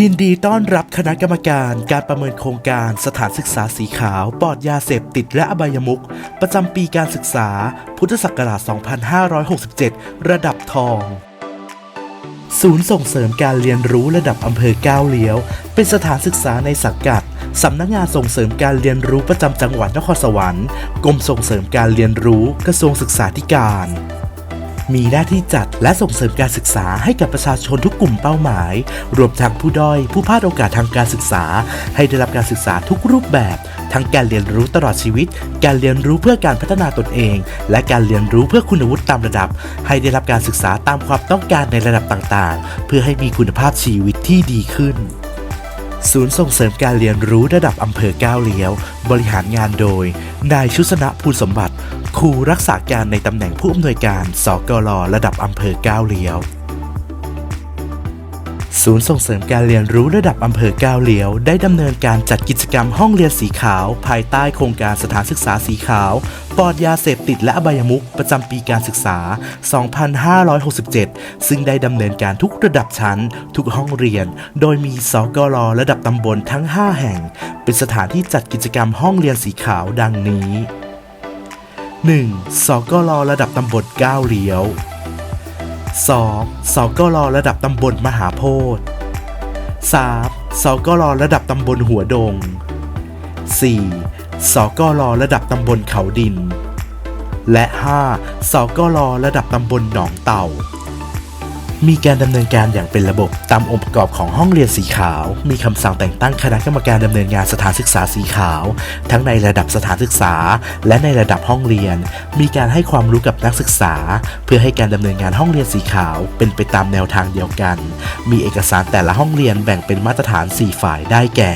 ยินดีต้อนรับคณะกรรมการการประเมินโครงการสถานศึกษาสีขาวปลอดยาเสพติดและอบายมุขประจำปีการศึกษา พุทธศักราช 2567 ระดับทอง ศูนย์ส่งเสริมการเรียนรู้ระดับอำเภอก้าวเลี้ยว เป็นสถานศึกษาในสังกัดสำนักงานส่งเสริมการเรียนรู้ประจำจังหวัดนครสวรรค์ กรมส่งเสริมการเรียนรู้กระทรวงศึกษาธิการ มีหน้าที่จัดและส่งเสริมการศึกษาให้กับประชาชนทุกกลุ่มเป้าหมาย รวมทั้งผู้ด้อย ผู้พลาดโอกาสทางการศึกษา ให้ได้รับการศึกษาทุกรูปแบบ ทั้งการเรียนรู้ตลอดชีวิต การเรียนรู้เพื่อการพัฒนาตนเอง และการเรียนรู้เพื่อคุณวุฒิตามระดับ ให้ได้รับการศึกษาตามความต้องการในระดับต่างๆ เพื่อให้มีคุณภาพชีวิตที่ดีขึ้น ศูนย์ส่งเสริมการเรียนรู้ระดับอำเภอก้าวเลี้ยว บริหารงานโดย นายชุสนะภูลสมบัติ ครูรักษาการในตำแหน่งผู้อำนวยการสกลระดับอำเภอก้าวเลี้ยว ศูนย์ส่งเสริมการเรียนรู้ระดับอำเภอก้าวเลี้ยว ได้ดำเนินการจัดกิจกรรมห้องเรียนสีขาว ภายใต้โครงการสถานศึกษาสีขาวปลอดยาเสพติดและอบายมุขประจำปีการศึกษา 2567 ซึ่งได้ดำเนินการทุกระดับชั้น ทุกห้องเรียน โดยมีสกลระดับตำบลทั้ง 5 แห่ง เป็นสถานที่จัดกิจกรรมห้องเรียนสีขาวดังนี้ 1. สกลระดับตำบลก้าวเลี้ยว 2. สกลระดับตำบลมหาโพธิ์ 3. สกลระดับตำบลหัวดง 4. สกลระดับตำบลเขาดิน และ 5. สกลระดับตำบลหนองเต่า มีการดำเนินการอย่างเป็นระบบตามองค์ประกอบของห้องเรียนสีขาว มีคำสั่งแต่งตั้งคณะกรรมการดำเนินงานสถานศึกษาสีขาว ทั้งในระดับสถานศึกษา และในระดับห้องเรียน มีการให้ความรู้กับนักศึกษา เพื่อให้การดำเนินงานห้องเรียนสีขาวเป็นไปตามแนวทางเดียวกัน มีเอกสารแต่ละห้องเรียนแบ่งเป็นมาตรฐาน 4 ฝ่ายได้แก่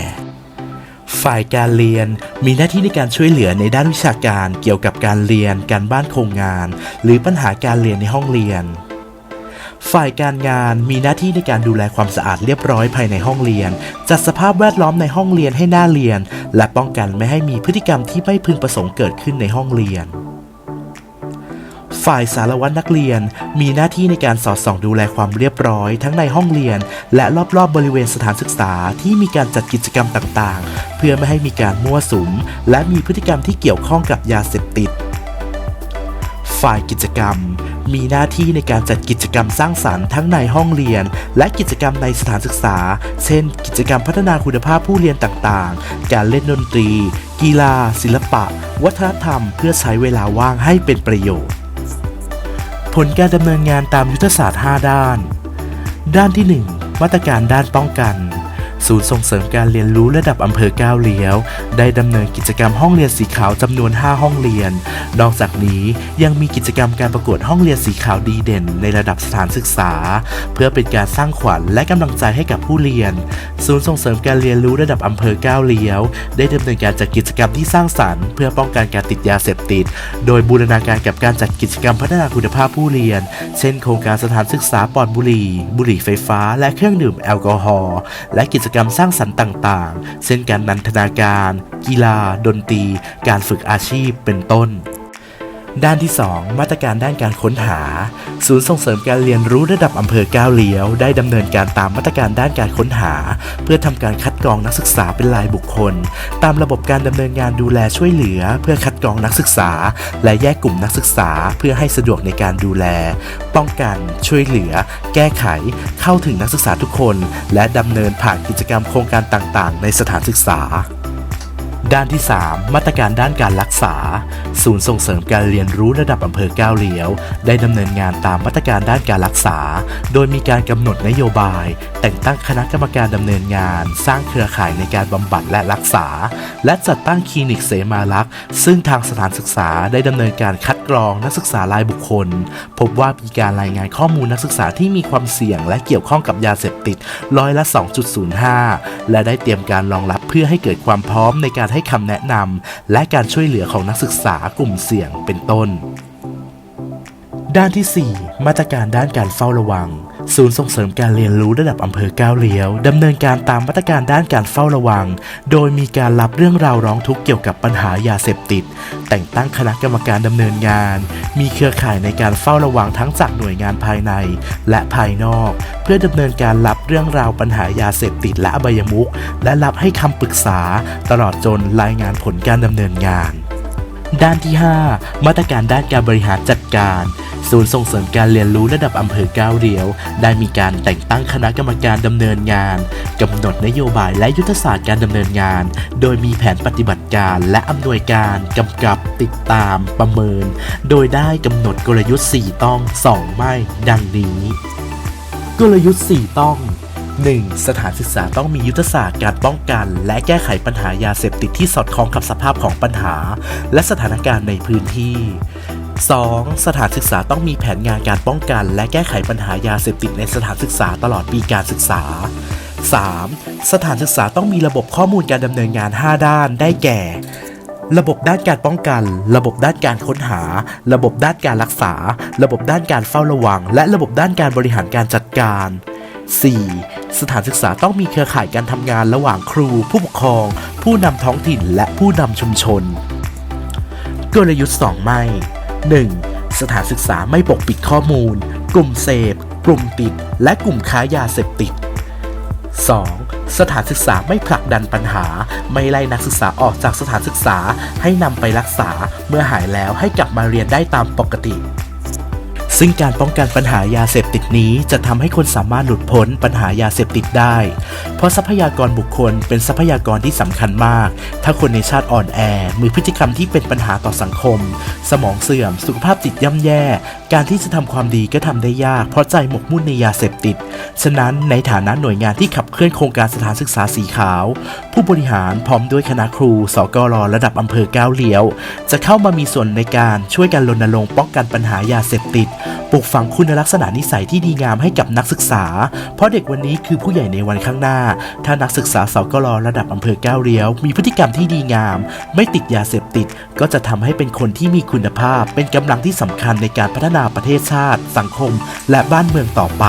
ฝ่ายการเรียนมีหน้าที่ในการช่วยเหลือในด้านวิชาการเกี่ยวกับการเรียน การบ้านโครงงาน หรือปัญหาการเรียนในห้องเรียน ฝ่ายการงานมีหน้าที่ในการดูแลความสะอาดเรียบร้อยภายในห้องเรียน จัดสภาพแวดล้อมในห้องเรียนให้น่าเรียน และป้องกันไม่ให้มีพฤติกรรมที่ไม่พึงประสงค์เกิดขึ้นในห้องเรียน ฝ่ายสารวัตรนักเรียนมีหน้าที่ในการสอดส่องดูแลความเรียบร้อยทั้งในห้องเรียน และรอบๆบริเวณสถานศึกษาที่มีการจัดกิจกรรมต่างๆ เพื่อไม่ให้มีการมั่วสุม และมีพฤติกรรมที่เกี่ยวข้องกับยาเสพติดฝ่ายกิจกรรม มีหน้าที่ในการจัดกิจกรรมสร้างสรรค์ทั้งในห้องเรียน และกิจกรรมในสถานศึกษา เช่น กิจกรรมพัฒนาคุณภาพผู้เรียนต่างๆ การเล่นดนตรี กีฬา ศิลปะ วัฒนธรรม เพื่อใช้เวลาว่างให้เป็นประโยชน์ ผลการดำเนินงานตามยุทธศาสตร์ 5 ด้าน ด้านที่ 1 มาตรการด้านป้องกัน ศูนย์ส่งเสริมการเรียนรู้ระดับอำเภอก้าวเลี้ยว ได้ดำเนินกิจกรรมห้องเรียนสีขาวจำนวน 5 ห้องเรียน นอกจากนี้ยังมีกิจกรรมการประกวดห้องเรียนสีขาวดีเด่น ในระดับสถานศึกษา เพื่อเป็นการสร้างขวัญและกำลังใจให้กับผู้เรียน ศูนย์ส่งเสริมการเรียนรู้ระดับอำเภอก้าวเลี้ยว ได้ดำเนินการจัดกิจกรรมที่สร้างสรรค์เพื่อป้องกันการติดยาเสพติด โดยบูรณาการกับการจัดกิจกรรมพัฒนาคุณภาพผู้เรียน เช่น โครงการสถานศึกษาปลอดบุหรี่ บุหรี่ไฟฟ้า และเครื่องดื่มแอลกอฮอล์ และกิจกรรมสร้างสรรค์ต่างๆ เช่นการนันทนาการ กีฬา ดนตรี การฝึกอาชีพเป็นต้น ด้านที่ 2 มาตรการด้านการค้นหา ศูนย์ส่งเสริมการเรียนรู้ระดับอำเภอก้าวเลี้ยว ได้ดำเนินการตามมาตรการด้านการค้นหา เพื่อทำการคัดกรองนักศึกษาเป็นรายบุคคล ตามระบบการดำเนินงานดูแลช่วยเหลือ เพื่อคัดกรองนักศึกษา และแยกกลุ่มนักศึกษา เพื่อให้สะดวกในการดูแล ป้องกัน ช่วยเหลือ แก้ไข เข้าถึงนักศึกษาทุกคน และดำเนินผ่านกิจกรรมโครงการต่างๆ ในสถานศึกษา ด้านที่ 3 มาตรการด้านการรักษา ศูนย์ส่งเสริมการเรียนรู้ระดับอำเภอก้าวเลี้ยว ได้ดำเนินงานตามมาตรการด้านการรักษา โดยมีการกำหนดนโยบาย แต่งตั้งคณะกรรมการดำเนินงาน สร้างเครือข่ายในการบำบัดและรักษา และจัดตั้งคลินิกเสมารักษ์ซึ่งทางสถานศึกษาได้ดำเนินการคัดกรองนักศึกษารายบุคคล พบว่ามีการรายงานข้อมูลนักศึกษาที่มีความเสี่ยง และเกี่ยวข้องกับยาเสพติดร้อยละ 2.05 และได้เตรียมการรองรับ เพื่อให้เกิดความพร้อมในการให้คำแนะนำและการช่วยเหลือของนักศึกษากลุ่มเสี่ยงเป็นต้น ด้านที่ 4 มาตรการด้านการเฝ้าระวัง ศูนย์ส่งเสริมการเรียนรู้ระดับอำเภอก้าวเลี้ยวดำเนินการตามมาตรการด้านการเฝ้าระวัง โดยมีการรับเรื่องราวร้องทุกข์เกี่ยวกับปัญหายาเสพติด แต่งตั้งคณะกรรมการดำเนินงาน มีเครือข่ายในการเฝ้าระวังทั้งจากหน่วยงานภายใน และภายนอก เพื่อดำเนินการรับเรื่องราวปัญหายาเสพติดและอบายมุขและรับให้คำปรึกษา ตลอดจนรายงานผลการดำเนินงาน ด้านที่ 5 มาตรการด้านการบริหารจัดการ ศูนย์ส่งเสริมการเรียนรู้ระดับอำเภอก้าวเรียว ได้มีการแต่งตั้งคณะกรรมการดำเนินงานกำหนดนโยบายและยุทธศาสตร์การดำเนินงาน โดยมีแผนปฏิบัติการและอำนวยการกำกับติดตามประเมิน โดยได้กำหนดกลยุทธ์ 4 ต้อง 2 ไม่ ดังนี้ กลยุทธ์ 4 ต้อง 1. สถานศึกษาต้องมียุทธศาสตร์การป้องกัน และแก้ไขปัญหายาเสพติดที่สอดคล้องกับสภาพของปัญหา และสถานการณ์ในพื้นที่ 2. สถานศึกษาต้องมีแผนงานการป้องกัน และแก้ไขปัญหายาเสพติดในสถานศึกษาตลอดปีการศึกษา 3. สถานศึกษาต้องมีระบบข้อมูลการดำเนินงาน 5 ด้านได้แก่ ระบบด้านการป้องกัน ระบบด้านการค้นหา ระบบด้านการรักษา ระบบด้านการเฝ้าระวัง และระบบด้านการบริหารการจัดการ 4. สถานศึกษาต้องมีเครือข่ายการทำงานระหว่างครู ผู้ปกครอง ผู้นำท้องถิ่นและผู้นำชุมชน กลยุทธ์ 2 ไม่ 1. สถานศึกษาไม่ปกปิดข้อมูล กลุ่มเสพ กลุ่มติด และกลุ่มค้ายาเสพติด 2. สถานศึกษาไม่ผลักดันปัญหา ไม่ไล่นักศึกษาออกจากสถานศึกษาให้นำไปรักษา เมื่อหายแล้วให้กลับมาเรียนได้ตามปกติ ซึ่งการป้องกันปัญหายาเสพติดนี้จะทำให้คนสามารถหลุดพ้นปัญหายาเสพติดได้ เพราะทรัพยากรบุคคลเป็นทรัพยากรที่สำคัญมาก ถ้าคนในชาติอ่อนแอมีพฤติกรรมที่เป็นปัญหาต่อสังคม สมองเสื่อม สุขภาพจิตย่ำแย่ การที่จะทำความดีก็ทำได้ยาก เพราะใจหมกมุ่นในยาเสพติด ฉะนั้นในฐานะหน่วยงานที่ขับเคลื่อนโครงการสถานศึกษาสีขาว ผู้บริหารพร้อมด้วยคณะครู สกรระดับอำเภอก้าวเลี้ยว จะเข้ามามีส่วนในการช่วยกันรณรงค์ป้องกันปัญหายาเสพติดปลูกฝังคุณลักษณะนิสัยที่ดีงามให้กับนักศึกษา เพราะเด็กวันนี้คือผู้ใหญ่ในวันข้างหน้า ถ้านักศึกษาสกรระดับอำเภอก้าวเลี้ยว มีพฤติกรรมที่ดีงาม ไม่ติดยาเสพติด ก็จะทำให้เป็นคนที่มีคุณภาพ เป็นกำลังที่สำคัญในการพัฒนาประเทศชาติ สังคม และบ้านเมืองต่อไป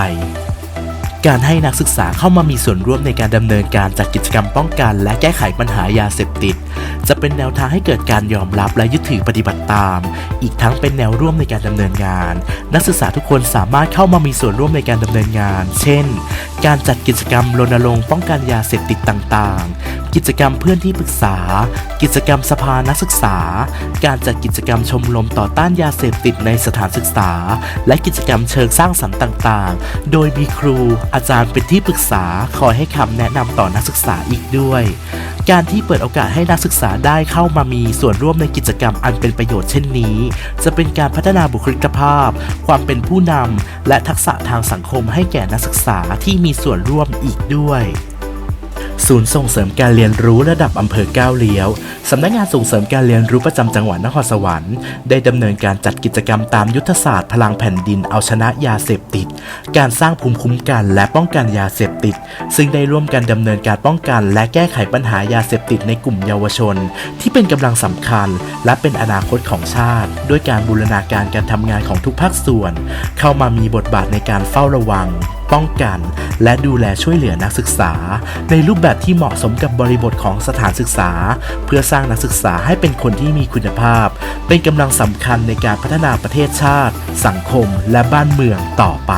การให้นักศึกษาเข้ามามีส่วนร่วมในการดำเนินการจัดกิจกรรมป้องกัน และแก้ไขปัญหายาเสพติด จะเป็นแนวทางให้เกิดการยอมรับและยึดถือปฏิบัติตาม อีกทั้งเป็นแนวร่วมในการดำเนินงาน นักศึกษาทุกคนสามารถเข้ามามีส่วนร่วมในการดำเนินงาน เช่น การจัดกิจกรรมรณรงค์ป้องกันยาเสพติดต่างๆ กิจกรรมเพื่อนที่ปรึกษา กิจกรรมสภานักศึกษา การจัดกิจกรรมชมรมต่อต้านยาเสพติดในสถานศึกษา และกิจกรรมเชิงสร้างสรรค์ต่างๆ โดยมีครู อาจารย์เป็นที่ปรึกษาคอยให้คำแนะนำต่อนักศึกษาอีกด้วย การที่เปิดโอกาสให้นักศึกษาได้เข้ามามีส่วนร่วมในกิจกรรมอันเป็นประโยชน์เช่นนี้ จะเป็นการพัฒนาบุคลิกภาพ ความเป็นผู้นำและทักษะทางสังคมให้แก่นักศึกษาที่มีมีส่วนร่วมอีกด้วยศูนย์ส่งเสริมการเรียนรู้ระดับอำเภอก้าวเลี้ยว สำนักงานส่งเสริมการเรียนรู้ประจำจังหวัดนครสวรรค์ ได้ดำเนินการจัดกิจกรรมตามยุทธศาสตร์พลังแผ่นดินเอาชนะยาเสพติด การสร้างภูมิคุ้มกันและป้องกันยาเสพติด ซึ่งได้ร่วมกันดำเนินการป้องกัน และแก้ไขปัญหายาเสพติดในกลุ่มเยาวชน ที่เป็นกำลังสำคัญ และเป็นอนาคตของชาติ ด้วยการบูรณาการการทำงานของทุกภาคส่วน เข้ามามีบทบาทในการเฝ้าระวัง ป้องกัน และดูแลช่วยเหลือนักศึกษา ในรูปแบบที่เหมาะสมกับบริบทของสถานศึกษา เพื่อสร้างนักศึกษาให้เป็นคนที่มีคุณภาพ เป็นกำลังสำคัญในการพัฒนาประเทศชาติ สังคม และบ้านเมืองต่อไป